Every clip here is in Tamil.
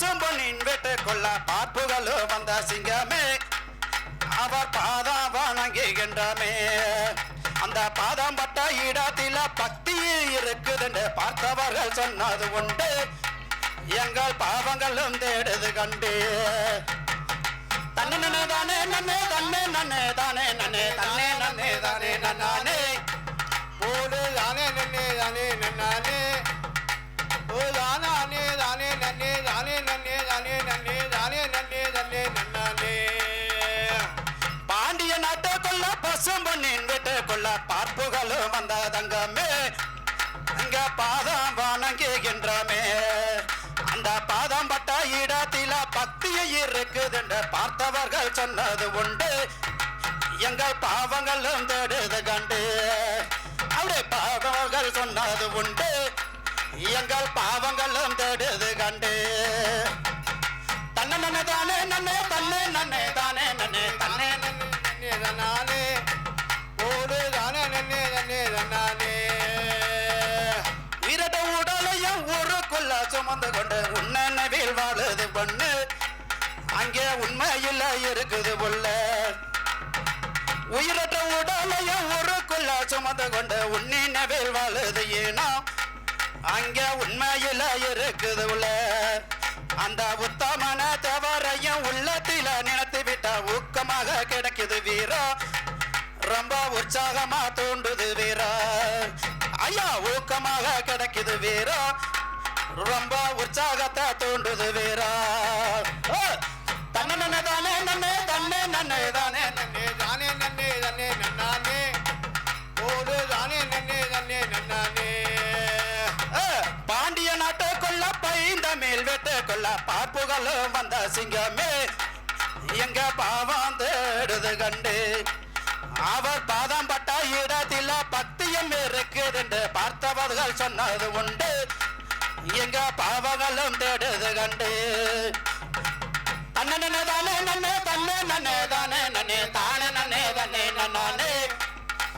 பசும்பொன்னின் வெட்டு கொள்ள பார்ப்புகளோ வந்த சிங்கமே. அவர் பாதம் வணங்குகின்றமே. அந்த பாதம் பட்ட இடத்தில பக்தி இருக்குதுன்னு பார்த்தவர்கள் சொன்னது உண்டு. எங்கள் பாவங்களும் தேடுது கண்டு. தன்னே தானே நன்னே தன்னே நன்னே தானே நன்னே தன்னே நன்னே தானே நன்னானே. போடு தானே நன்னே தானே நன்னானே. அங்க பாதம் வணங்குகின்றமே அந்த பாதம் பட்ட இடத்தில பக்தியை இருக்குதுன்னு பார்த்தவர்கள் சொன்னது உண்டு. எங்கள் பாவங்களும் தேடுது கண்டு. அப்படியே பாவங்கள் சொன்னது உண்டு. எங்கள் பாவங்களும் தேடுது கண்டு. தன்னை நன்னே தானே நன்னே தன்னே நன்னே தானே நன்னே தன்னே நன்னே தானா ஊருக்குள்ள சுமந்து கொண்டு உன்னவில் வாழுது பொண்ணு. அங்கே உண்மையில் இருக்குது உள்ள உயிரற்ற உடலையும் ஊருக்குள்ள சுமந்து கொண்டு உன்னினவில் வாழுது ஏனோ. அங்கே உண்மையில் இருக்குது உள்ள அந்த உத்தமன தவறையும் உள்ளத்தில நினைத்து விட்டா ஊக்கமாக கிடைக்குது வீரோ. ரொம்ப உற்சாகமா தோண்டுது வீரா. ஐயா ஊக்கமாக கிடைக்குது வீரா. ரொம்ப உற்சாகத்தை தோன்றுது வீரா ஓ! தானே நன்னே தன்னே நன்னே தானே நன்னே. நன்னே தானே நன்னே தன்னே நன்னானே ஓடு தானே நன்னே தன்னே நன்னானே பாண்டிய பாண்டிய கொள்ள பைந்த மேல் வெட்டு கொள்ள பார்ப்புகளும் வந்த சிங்கமே எங்க பாவம் தேடுது கண்டு அவர் பாதம் பட்ட இடத்தில பக்தியும் இருக்குதுன்னு பார்த்தவர்கள் சொன்னது உண்டு எங்க பாவங்களும் தேடுது கண்டு. தன்னே தானே நன்னே தன்னே நன்னே தானே நன்னே தானே நன்னே தன்னே நன்னானே.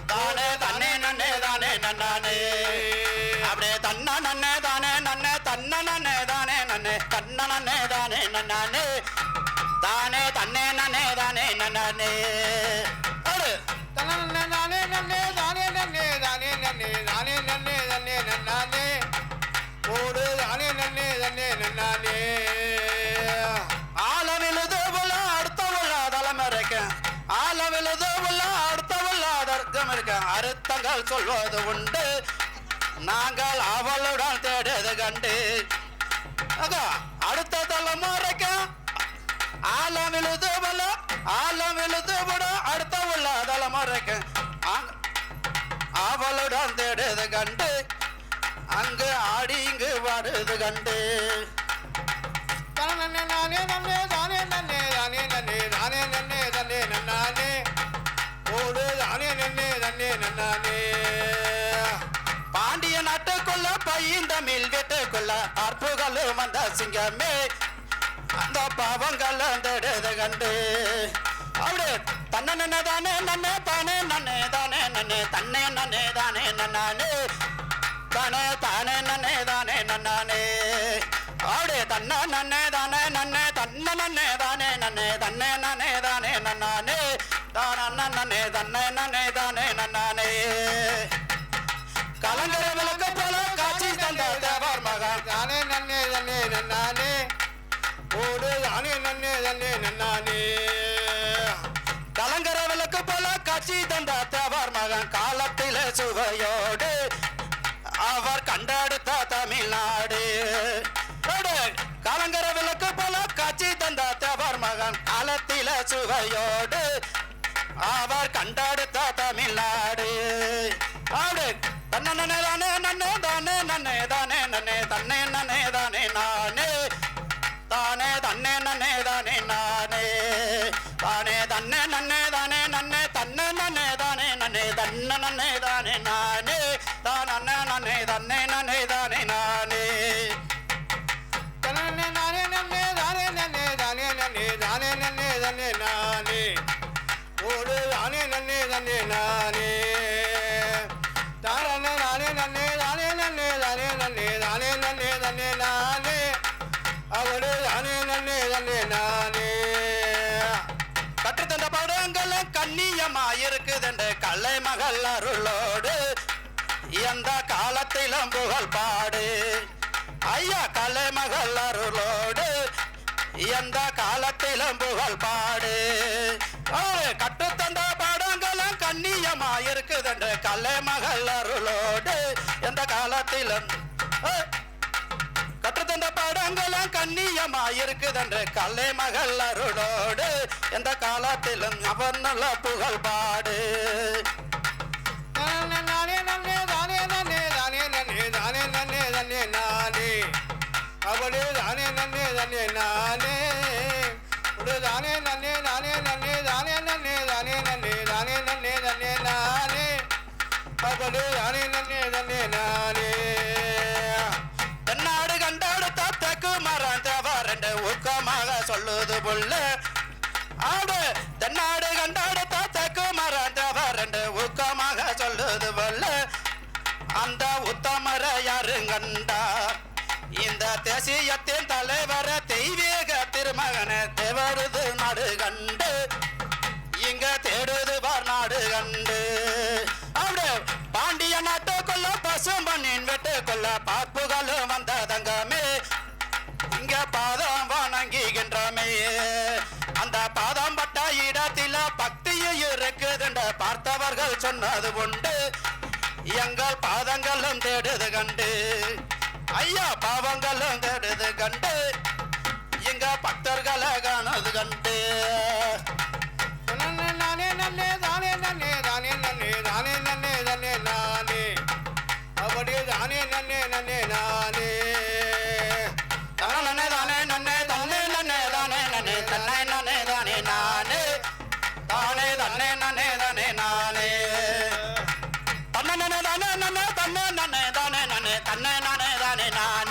தானே தன்னே நன்னே தானே நன்னானே. அப்படியே தன்னா நன்னே தானே நன்னே தன்ன நன்னே தானே நன்னே தன்ன நன்னே தானே நன்னானே. தானே தன்னே நன்னே தானே நன்னானே. ஓடு தானே நன்னே தன்னே நன்னானே. ஆலவிழுது உள்ள அடுத்த தளம் தலம் இருக்க. ஆலவிழுது உள்ள அடுத்தவள்ள தர்க்கம் இருக்க. அறுத்தங்கள் சொல்வது உண்டு. நாங்கள் அவளுடன் தேடுது கண்டு. அடுத்த தலைமுறைக்கு ஆலம் விழுது உள்ள ஆலம் விழுது விட அடுத்த உள்ள தலைமுறைக்கு அவளுடன் தேடுது கண்டு. அங்கு ஆடி இங்கு வருது கண்டு தன்னே நானே நன்னே தானே நன்னே தானே நன்னே தானே நன்னே தன்னே நன்னானே ஓடு தானே நன்னே தன்னே நன்னானே பாண்டிய நாட்டுக்குள்ள பையந்த மில் வீட்டுக்குள்ள அற்புகள் வந்த சிங்கமே அந்த பாவங்கள் தேடுது கண்டு அப்படியே தன்னை நன்னே தானே நன்னே தானே நன்னே தானே நன்னே தன்னே நன்னே தானே நன்னானே தானே தானே நன்னே தானே நன்னானே. அப்படியே தன்ன நன்னே தானே நன்னே தன்ன நன்னே தானே நன்னே தன்னே நன்னே தானே நன்னானே. தான நன்னே தன்னே நன்னே தானே நன்னானே. கலங்கர விளக்கு போல காட்சி தந்த தேவர் மகன். தானே நன்னே தன்னே நன்னானே. ஓடு தானே நன்னே தன்னே நன்னானே. கலங்கர விளக்கு போல காட்சி தந்த தேவர் மகன். காலத்திலே சுவையோடு சுவையோடு அவர் கண்டெடுத்த தமிழ்நாடு அப்படி தன்னை தானே நன்னே தானே நன்னே தானே நன்னே தன்னே நன்னே தானே நானே. தானே தன்னே நன்னே தானே நானே. நானே தானே நானே நன்னே தானே நன்னே தானே நன்னே தானே நன்னே தன்னே நானே அவளு தானே நன்னே தன்னே நானே கற்று தந்த படங்களும் கண்ணியமா இருக்குதுண்டு கல்லை மகள் அருளோடு எந்த காலத்திலும் புகழ் பாடு ஐயா கலை மகள் அருளோடு எந்த காலத்திலும் புகழ் பாடு இருக்குதுண்டு கலை மகள் அருளோடு எந்த காலத்திலும் கற்றுத்தந்த படங்களும் கண்ணியமா இருக்குதென்று கலை மகள் அருளோடு எந்த காலத்திலும் அவர் நல்ல புகழ் பாடு. நானே யானே நன்னே நன்னே நானே. தன்னாடு கண்டாடு தக்கு மரம் தேவர் ஊக்கமாக சொல்லுது புள்ள. ஆடு தன்னாடு கண்டாடு தக்கு மரம் தேவர் ஊக்கமாக சொல்லுது புள்ள. அந்த உத்தமர யாரு கண்டா? இந்த தேசியத்தின் தலைவர தெய்வீக திருமகன தேவருது நாடு கண்ட? பசும்பண்ணின் வெட்டுக்குள்ள பார்ப்புகளும் வந்த தங்கமே இங்க பாதம் வணங்குகின்றமே. அந்த பாதம் பட்ட இடத்தில பக்தியும் இருக்குதுன்ற பார்த்தவர்கள் சொன்னது உண்டு. எங்கள் பாதங்களும் தேடுது கண்டு. ஐயா பாவங்களும் தேடுது கண்டு. இங்க பக்தர்களை காணது கண்டு. நானே. தானே தானே நன்னே தானே நன்னே தானே நன்னே தன்னை நானே தானே நானே. தானே தன்னே நன்னே தானே நானே. தன்னை தானே நன்னே தன்னை நன்னே தானே நன்னே தன்னை நானே தானே நானே.